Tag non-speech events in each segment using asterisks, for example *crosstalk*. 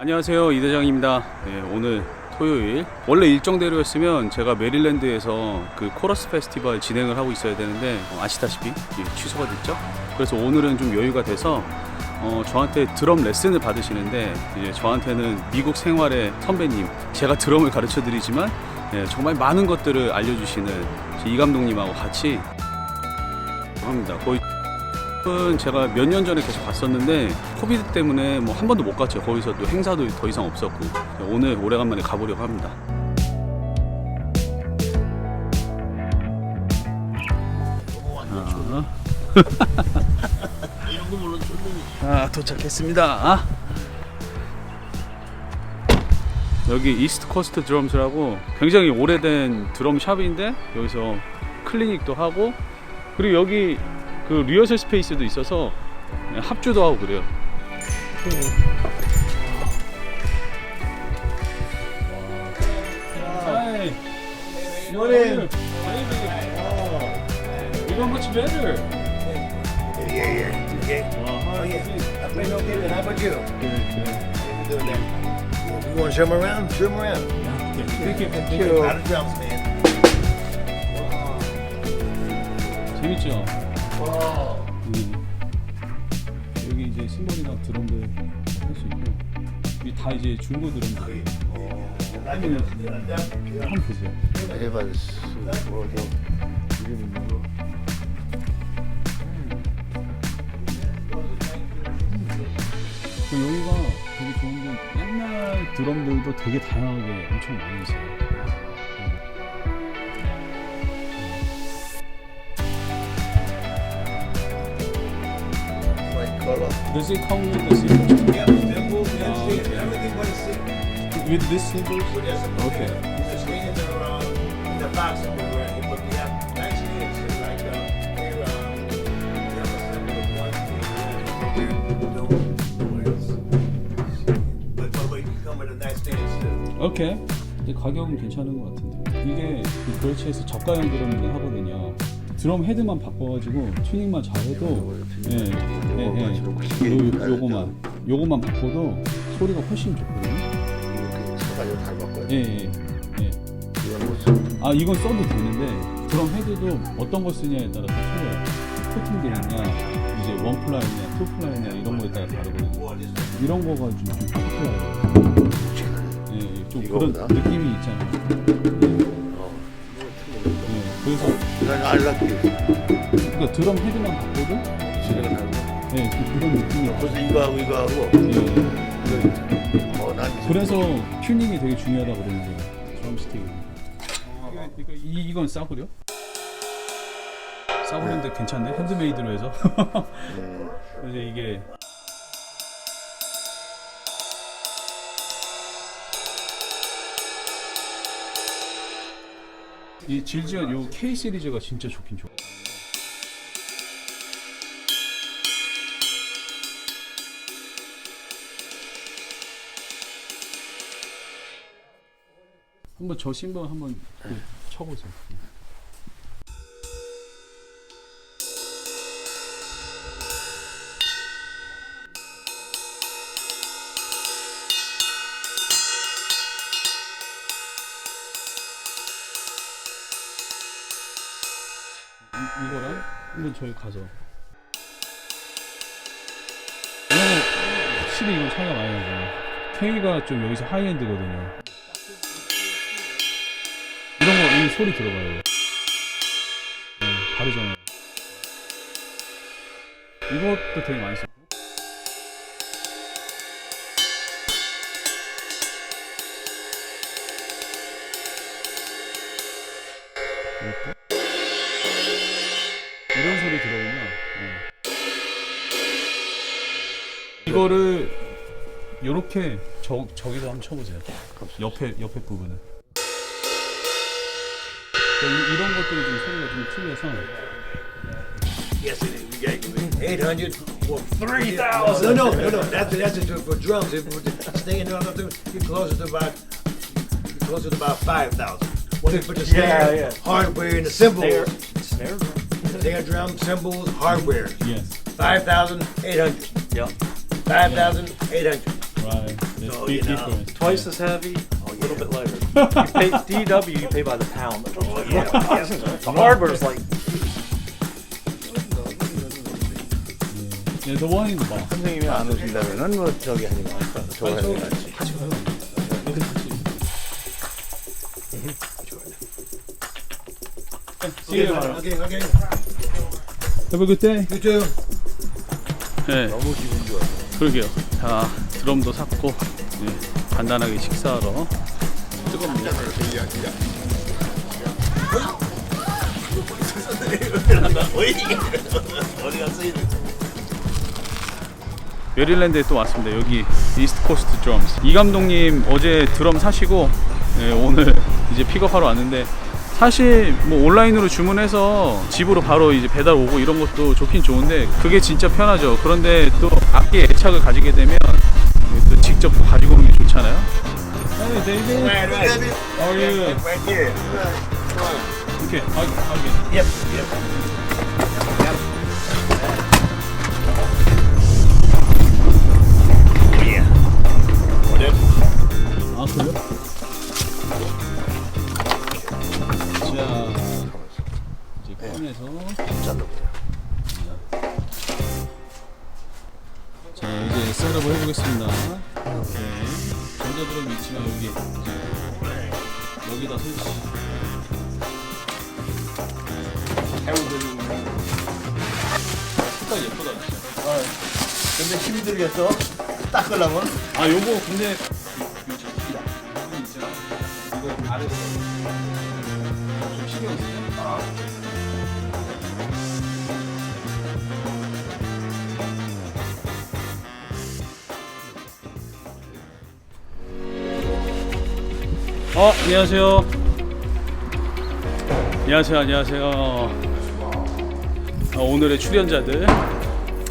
안녕하세요 이 대장입니다. 네, 오늘 토요일 원래 일정대로였으면 제가 메릴랜드에서 그 코러스 페스티벌 진행을 하고 있어야 되는데 어, 아시다시피 예, 취소가 됐죠. 그래서 오늘은 좀 여유가 돼서 어, 저한테 드럼 레슨을 받으시는데 이제 저한테는 미국 생활의 선배님 제가 드럼을 가르쳐 드리지만 예, 정말 많은 것들을 알려주시는 이 감독님하고 같이 합니다. 거의 은 제가 몇 년 전에 계속 갔었는데 코비드 때문에 뭐 한 번도 못 갔죠. 거기서 또 행사도 더 이상 없었고 오늘 오래간만에 가보려고 합니다. 아, *laughs* 이런 거 물론 촌놈이 아, 도착했습니다. 여기 이스트 코스트 드럼스라고 굉장히 오래된 드럼 샵인데 여기서 클리닉도 하고 그리고 여기 그 리허설 스페이스도 있어서 합주도 하고 그래요. Hi. Morning. You got much better. Yeah, yeah, okay. Oh yeah, I play no good. How about you? How you doing there? You want to show them around? Show them around. Thank you. Thank A you. lot of drums, man. 재밌죠? 음. 여기 이제 심벌이랑 드럼들 할 수 있고 여기 다 이제 중고 드럼들 한번 한번 보세요. 해봤어. 뭐죠? 이름 있는 거. 그 여기가 되게 좋은 게 옛날 드럼들도 되게 다양하게 엄청 많이 있어요. Does it come with the cymbal? Yeah, yeah, Oh, shit, okay. everything but a cymbal. With this? With that cymbal, Okay. yeah. The strings are um, in the box that we're wearing, but we have nice strings, just like uh, here, um, we have a cymbal with one else. But but we come with a nice strings too. 오케이. 근데 가격은 괜찮은 것 같은데. 이게 그 그렇지에서 저가형 드럼을 하거든요. 드럼 헤드만 바꿔가지고 튜닝만 잘해도 예, 예, 예. 요, 요거만 요거만 바꿔도 소리가 훨씬 좋거든요. 이렇게 바꿔요. 예, 예, 예. 이건 못 써. 아 이건 써도 되는데 드럼 헤드도 어떤 거 쓰냐에 따라서 틀려요. 코팅 되느냐, 이제 원 플라이냐, 투 플라이냐 이런 거에 따라 다르거든요. 이런 거가 좀 좋더라고요. 예, 예, 좀? 그런 느낌이 있잖아요. 어. 예, 그래서 난 알락기. 그러니까 드럼 헤드만 바꿔도 지금 하고. 예, 그, 그런 느낌이 그래서 이거 하고 이거 하고. 예, 이거 어, 난 그래서 튜닝이 되게 중요하다 그러는데 드럼 스틱. 이거, 이거 이, 이건 싸구려? 싸구려인데 괜찮네 핸드메이드로 해서. 음, *laughs* 이제 이게 이 질지언 요 K 시리즈가 진짜 좋긴 좋아. 한번 저 신발 한번 그 쳐보세요. 이- 이거랑 한번 저희 가서. 이거는 확실히 이건 차이가 많이 나죠. K가 좀 여기서 하이엔드거든요. 이런 거 이 소리 들어봐요. 네, 다르잖아요 이것도 되게 많이 이것도? 이런 소리 들어오면 예. 이거를 요렇게 저, 저기도 한번 쳐보세요 옆에 옆에 부분을 그러니까 이- 이런 것들이 좀 소리가 좀 틀려서 Yes. We you. 800 or 3,000. No, no, no, no. That's, that's just for drums. If we're staying there, get closer to about, get closer to about 5,000. What if for the snare, yeah. hardware, and the cymbals? Snare drum. Snare drum, cymbals, hardware. yes 5,800. Yep. 5,800. right So, big you know, difference. Twice as heavy, a little bit lighter. *laughs* You pay DW, you pay by the pound. Oh, yeah, yeah. The hardware's like Yeah, the one in the bar. 선생님이 안 오신다면은 뭐 저기 하지 마. 저거 하지 마. 같이 가요. 여기 같이. See you. Okay, okay. Have a good day. You too. 네, 너무 기분 좋아. 그러게요. 자, 드럼도 샀고 예, 간단하게 식사하러 뜨겁네요. 어디 갔어? 이 메릴랜드에 또 왔습니다. 여기 이스트 코스트 드럼스. 이 감독님 어제 드럼 사시고 예, 오늘 이제 픽업하러 왔는데 사실 뭐 온라인으로 주문해서 집으로 바로 이제 배달 오고 이런 것도 좋긴 좋은데 그게 진짜 편하죠. 그런데 또 악기에 애착을 가지게 되면 또 직접 또 가지고 오는 게 좋잖아요. Hey David, Right, right. how are you? Right here. Okay, you? Yep, yep. Oh. 아 그래요? 셋업을 해보겠습니다. 오케이 전자드럼 있지만 여기. 이제 여기다 설치. 색깔 예쁘다 진짜. 근데 힘이 들겠어? 닦으려면? 아 요거 근데 이거 있잖아. 이거 아래로. 좀 신경 쓰네 아. 어 안녕하세요. 안녕하세요 안녕하세요. 아, 오늘의 출연자들.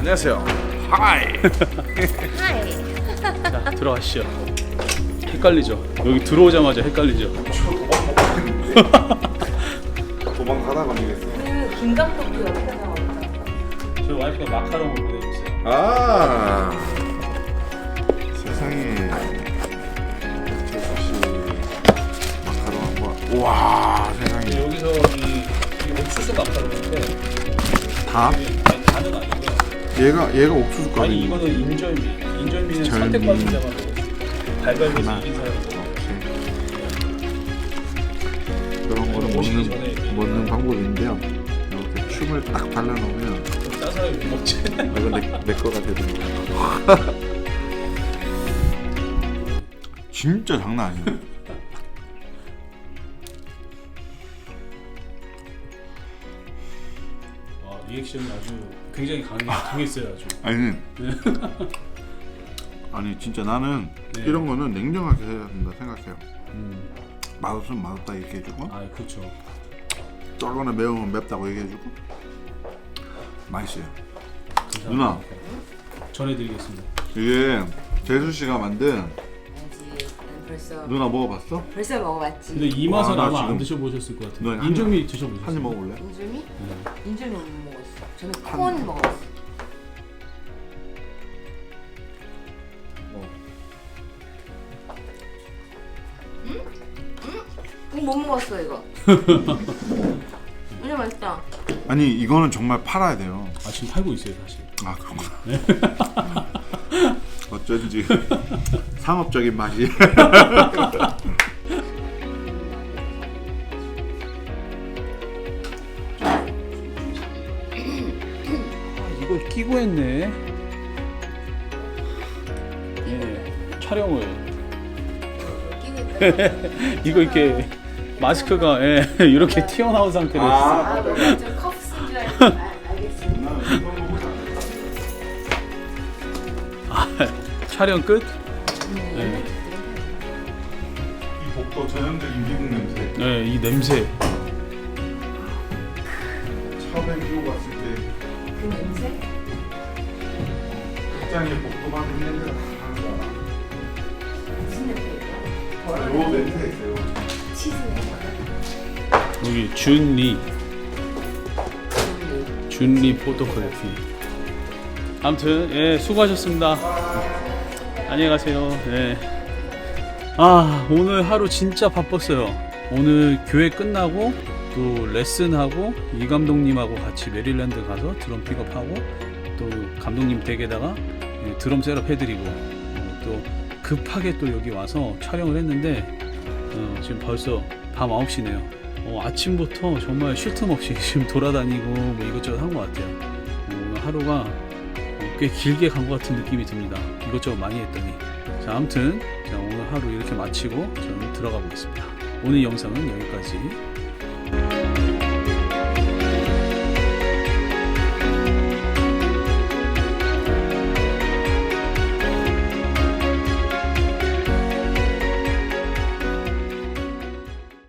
안녕하세요. 자 들어가시죠. 헷갈리죠? 여기 들어오자마자 헷갈리죠? *laughs* 도망가다 걸리겠어. 그 김 감독도 옆에 나왔다. 저희 와이프가 마카롱을 보내고 있어요. 아. 세상에 와 세상에 여기서 이, 이 옥수수 마카롱인데 다 아니, 다는 아니고요 얘가 얘가 옥수수. 아니 이거는 인절미 인절미는 절미. 선택받은 자만 발발해서 하나. 이긴 사람 그런 오시기 먹는 먹는 방법인데요. 이렇게 춤을 딱 발라놓으면 딴 사람이 못 먹지 이거 내내 거가 되는 거야. *laughs* 진짜 장난 아니야. 와 리액션이 아주 굉장히 강해, 강했어요 아주 아니 *laughs* 아니 진짜 나는 네. 이런 거는 냉정하게 해야 된다 생각해요. 음. 맛없으면 맛없다 이렇게 해주고 아 그렇죠 쩔거나 매우면 맵다고 얘기해주고 맛있어요. 감사합니다. 누나. 전해드리겠습니다 이게 재수 씨가 만든 알지. 난 벌써 누나 먹어봤어? 벌써 먹어봤지. 근데 이 맛은 와, 나 아마 안 지금- 드셔보셨을 것한 인절미 드셔보셨어요? 한입 먹어볼래? 인절미? 네. 인절미 못 먹었어. 저는 한- 콘 먹었어. 응? 응? 이거 못 먹었어 이거. *laughs* 진짜 맛있다. 아니 이거는 정말 팔아야 돼요. 아 지금 팔고 있어요 사실 아 그렇구나. *laughs* 어쩐지 *laughs* 상업적인 맛이. 이거 끼고 했네. 예, 촬영을. *laughs* 이거 이렇게 마스크가 예, *laughs* 이렇게 튀어나온 상태로 아, 뭔가 좀 커프 쓴 줄 알고. 아, 알겠어. 촬영 끝. 네. 이 복도 전형적인 미국 냄새. 예, 이 냄새. 미국 왔을 때 그 냄새? 직장에 복도 받은 냄새가 다 나는 거야. 무슨 냄새일까? 요 냄새 있어요. 치즈 냄새. 여기 준리 준리 포토그래피. 아무튼 예 수고하셨습니다. 안녕히 가세요. 네. 아 오늘 하루 진짜 바빴어요. 오늘 교회 끝나고 또 레슨하고 이 감독님하고 같이 메릴랜드 가서 드럼 픽업하고 또 감독님 댁에다가 예, 드럼 셋업 해드리고 어, 또 급하게 또 여기 와서 촬영을 했는데 어, 지금 벌써 밤 9시네요. 어, 아침부터 정말 쉴 틈 없이 *laughs* 지금 돌아다니고 뭐 이것저것 한 것 같아요. 어, 오늘 하루가 어, 꽤 길게 간 것 같은 느낌이 듭니다. 이것저것 많이 했더니. 자, 아무튼 자, 오늘 하루 이렇게 마치고 저는 들어가 보겠습니다. 오늘 영상은 여기까지